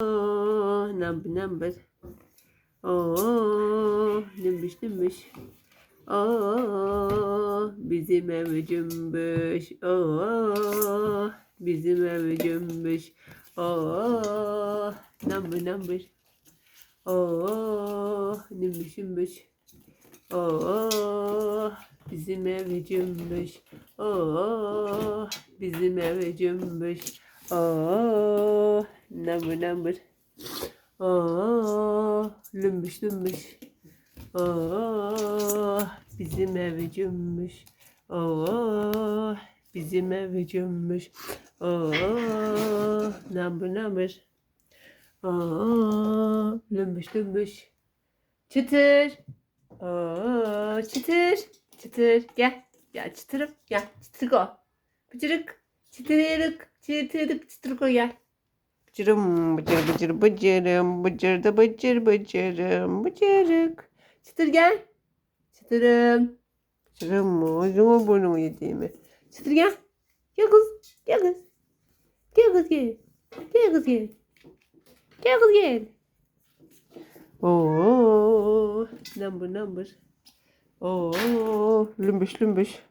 Oh, number number. Oh, nümbüş nümbüş. Oh, bizim ev cümbüş. Oh, bizim ev cümbüş. Oh, number number. Oh, nümbüş nümbüş. Oh, bizim ev cümbüş. Oh, bizim ev cümbüş. Oh, number number. Oh, lümbüş lümbüş. Oh, bizim ev cümbüş. Oh, bizim ev cümbüş. Oh, number number. Oh, lümbüş lümbüş. Çıtır. Oo, çıtır. Çıtır. Gel. Gel çıtırım. Gel. Çıtırık o. Bıcırık. Çıtırık. Çıtırık. Çıtırık o gel. Bıcırım. Bıcır bıcır bıcırım. Bıcır da bıcır bıcırım. Bıcırık. Çıtır gel. Çıtırım. Bıcırım mı? Ağzıma burnumu yediğimi. Çıtır gel. Gel kız. Gel kız. Gel kız gel. Gel kız gel. Gel kız gel. Oo, number number. Oo, lümbüş lümbüş.